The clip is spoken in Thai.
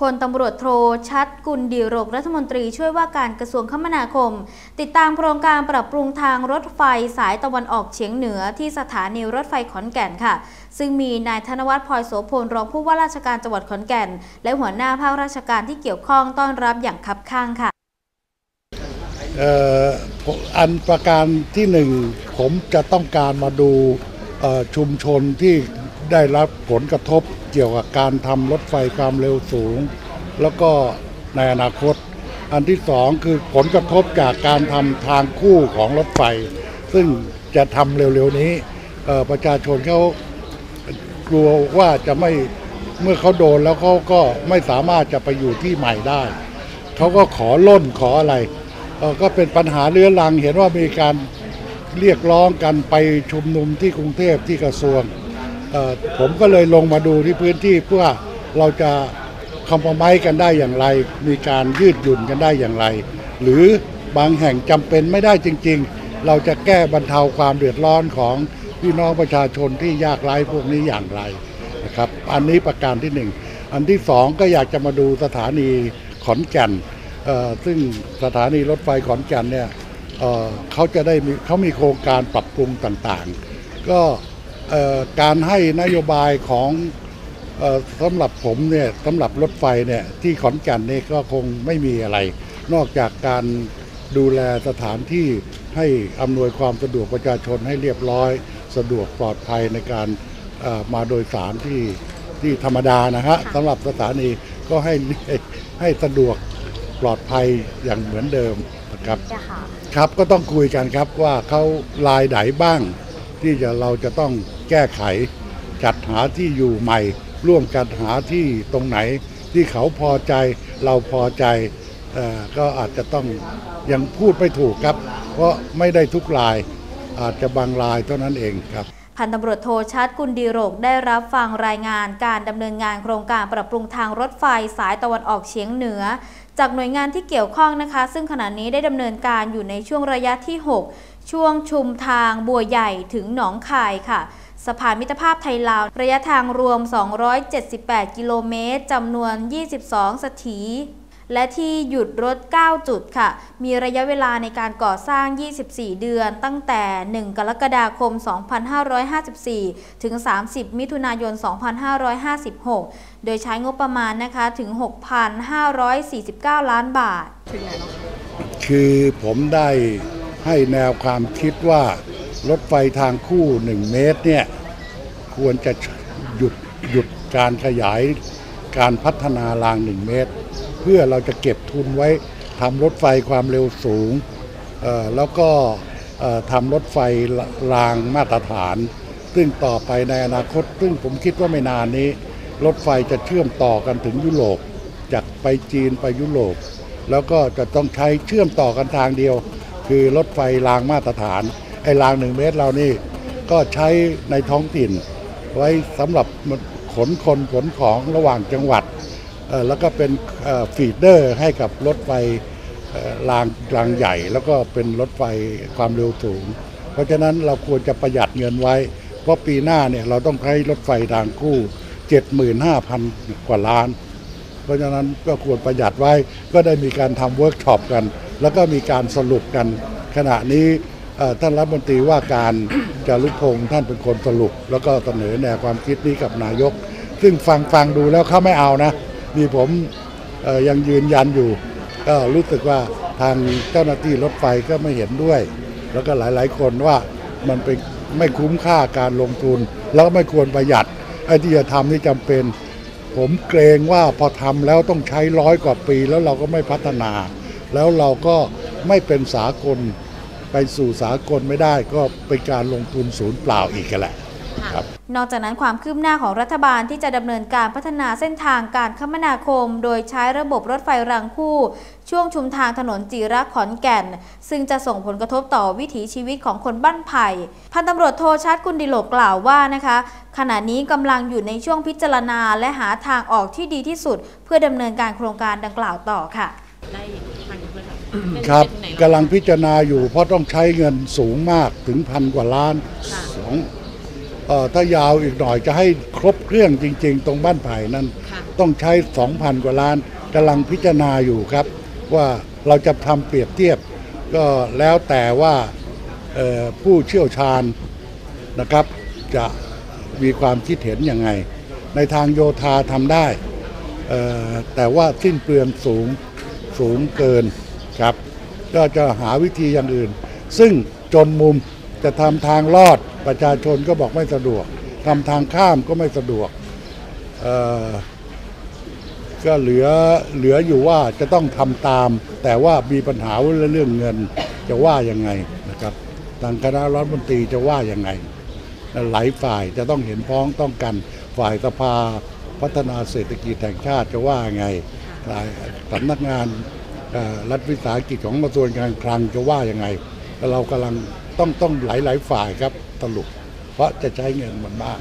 พลตำรวจโทชัดกุลดีโรกรัฐมนตรีช่วยว่าการกระทรวงคมนาคม ติดตามโครงการปรับปรุงทางรถไฟสายตะวันออกเฉียงเหนือที่สถานีรถไฟขอนแก่นค่ะ ซึ่งมีนายธนวัฒน์พลอยโสพลรองผู้ว่าราชการจังหวัดขอนแก่น และหัวหน้าภาคราชการที่เกี่ยวข้องต้อนรับอย่างคับข้างค่ะอันประการที่หนึ่งผมจะต้องการมาดูชุมชนที่ได้รับผลกระทบ เกี่ยวกับการทำรถไฟความเร็วสูง แล้วก็ในอนาคต อันที่สองคือผลกระทบจากการทำทางคู่ของรถไฟ ซึ่งจะทำเร็วๆนี้ประชาชนเขากลัวว่าจะไม่เมื่อเขาโดนแล้วเขาก็ไม่สามารถจะไปอยู่ที่ใหม่ได้เขาก็ขอล่นขออะไรก็เป็นปัญหาเรื้อรังเห็นว่ามีการเรียกร้องกันไปชุมนุมที่กรุงเทพที่กระทรวง ผมก็เลยลงมาดูที่พื้นที่เพื่อเราจะคอมพไมกันได้อย่างไร มีการยืดหยุ่นกันได้อย่างไร หรือบางแห่งจำเป็นไม่ได้จริง ๆ เราจะแก้บรรเทาความเดือดร้อนของพี่น้องประชาชนที่ยากไร้พวกนี้อย่างไรนะครับ อันนี้ประการที่หนึ่งอันที่สองก็อยากจะมาดูสถานีขอนแก่นซึ่งสถานีรถไฟขอนแก่นเนี่ยเเขาจะได้มีเขามีโครงการปรับปรุงต่างๆ ก็ การให้นโยบายของเอ่อสำหรับผมเนี่ยสำหรับรถไฟเนี่ยที่ขอนแก่นเนี่ยก็คงไม่มีอะไร นอกจากการดูแลสถานที่ให้อำนวยความสะดวกประชาชนให้เรียบร้อย สะดวกปลอดภัยในการเอ่อมาโดยสารที่ที่ธรรมดานะฮะสำหรับสถานีก็ให้ให้ให้สะดวกปลอดภัยอย่างเหมือนเดิมนะครับครับก็ต้องคุยกันครับว่าเขาลายไหนบ้าง ที่จะเราจะต้อง แก้ไข จัดหาที่อยู่ใหม่ ร่วมกันหาที่ตรงไหน ที่เขาพอใจเราพอใจอก็อาจจะต้องยังพูดไม่ถูกครับ เพราะไม่ได้ทุกราย อาจจะบางรายเท่านั้นเองครับพันตำรวจโทชัดกุลดีโรกได้รับฟังรายงานการดำเนินงานโครงการปรับปรุงทางรถไฟสายตะวันออกเฉียงเหนือ จากหน่วยงานที่เกี่ยวข้องนะคะ ซึ่งขณะนี้ได้ดำเนินการอยู่ในช่วงระยะที่ 6 ช่วงชุมทางบัวใหญ่ถึงหนองคายค่ะ สะพานมิตรภาพไทยลาว ระยะทางรวม 278 กิโลเมตรจำนวน 22 สถีและที่หยุดรถ 9 จุดค่ะ มีระยะเวลาในการก่อสร้าง 24 เดือน ตั้งแต่ 1 กรกฎาคม 2554 ถึง 30 มิถุนายน 2556 โดยใช้งบประมาณนะคะถึง 6,549 ล้านบาท คือผมได้ให้แนวความคิดว่า รถไฟทางคู่ 1 เมตรเนี่ยควรจะหยุดหยุดการขยายการพัฒนาราง 1 เมตร เพื่อเราจะเก็บทุนไว้ทำรถไฟความเร็วสูง แล้วก็ทำรถไฟรางมาตรฐาน ซึ่งต่อไปในอนาคต ซึ่งผมคิดว่าไม่นานนี้ รถไฟจะเชื่อมต่อกันถึงยุโรปจากไปจีนไปยุโรปแล้วก็จะต้องใช้เชื่อมต่อกันทางเดียว คือรถไฟรางมาตรฐาน ไอ้รางหนึ่งเมตรเรานี่ก็ใช้ในท้องถิ่น ไว้สำหรับขนคนขนของระหว่างจังหวัด แล้วก็เป็นฟีดเดอร์ให้กับรถไฟรางรางใหญ่ แล้วก็เป็นรถไฟความเร็วสูง เพราะฉะนั้นเราควรจะประหยัดเงินไว้ เพราะปีหน้าเนี่ยเราต้องใช้รถไฟทางคู่ 75,000 กว่าล้าน เพราะฉะนั้นก็ควรประหยัดไว้ก็ได้มีการทำเวิร์กช็อปกัน แล้วก็มีการสรุปกันขณะนี้ ท่านรัฐมนตรีว่าการจารุพงศ์ท่านเป็นคนสรุป แล้วก็เสนอแนวความคิดนี้กับนายก ซึ่งฟังฟังดูแล้วเขาไม่เอานะมีผมยังยืนยันอยู่ ก็รู้สึกว่าทางเจ้าหน้าที่รถไฟก็ไม่เห็นด้วย แล้วก็หลาย ๆ คนว่ามันเป็นไม่คุ้มค่าการลงทุน แล้วไม่ควรประหยัดไอ้ที่จะทำนี่จำเป็น ผมเกรงว่าพอทำแล้วต้องใช้ร้อยกว่าปี แล้วเราก็ไม่พัฒนา แล้วเราก็ไม่เป็นสากล ไปสู่สากลไม่ได้ก็เป็นการลงทุนศูนย์เปล่าอีกแหละครับนอกจากนั้นความคืบหน้าของรัฐบาลที่จะดำเนินการพัฒนาเส้นทางการคมนาคม โดยใช้ระบบรถไฟรางคู่ ช่วงชุมทางถนนจีรักขอนแก่น ซึ่งจะส่งผลกระทบต่อวิถีชีวิตของคนบ้านไผ่พันตำรวจโทชัดกุลดิโลกกล่าวว่านะคะ ขณะนี้กำลังอยู่ในช่วงพิจารณาและหาทางออกที่ดีที่สุด เพื่อดำเนินการโครงการดังกล่าวต่อค่ะ ครับเป็นไหนกำลังพิจารณาอยู่เพราะต้องใช้เงินสูงมากถึงพันกว่าล้านค่ะสองเอ่อถ้ายาวอีกหน่อยจะให้ครบเครื่องจริง ๆ ตรงบ้านไผ่นั้นค่ะต้องใช้ 2,000 กว่าล้านกำลังพิจารณาอยู่ครับ ว่าเราจะทำเปรียบเทียบ ก็แล้วแต่ว่าเอ่อผู้เชี่ยวชาญนะครับ จะมีความคิดเห็นยังไง ในทางโยธาทำได้เอ่อแต่ว่าสิ้นเปลืองสูงสูงเกิน ครับ ก็จะหาวิธีอย่างอื่น ซึ่งจนมุมจะทำทางลอดประชาชนก็บอกไม่สะดวกทำทางข้ามก็ไม่สะดวกเอ่อก็เหลือเหลืออยู่ว่าจะต้องทำตาม แต่ว่ามีปัญหาเรื่องเงินจะว่ายังไงนะครับทางคณะรัฐมนตรีจะว่ายังไงหลายฝ่ายจะต้องเห็นพ้องต้องกันฝ่ายสภาพัฒนาเศรษฐกิจแห่งชาติจะว่าไงฝ่ายสำนักงานเอ่อ รัฐวิสาหกิจของกระทรวงการคลังจะว่ายังไง เรากำลังต้องต้องหลายหลายๆฝ่ายครับสรุป เพราะจะใช้เงินมันมาก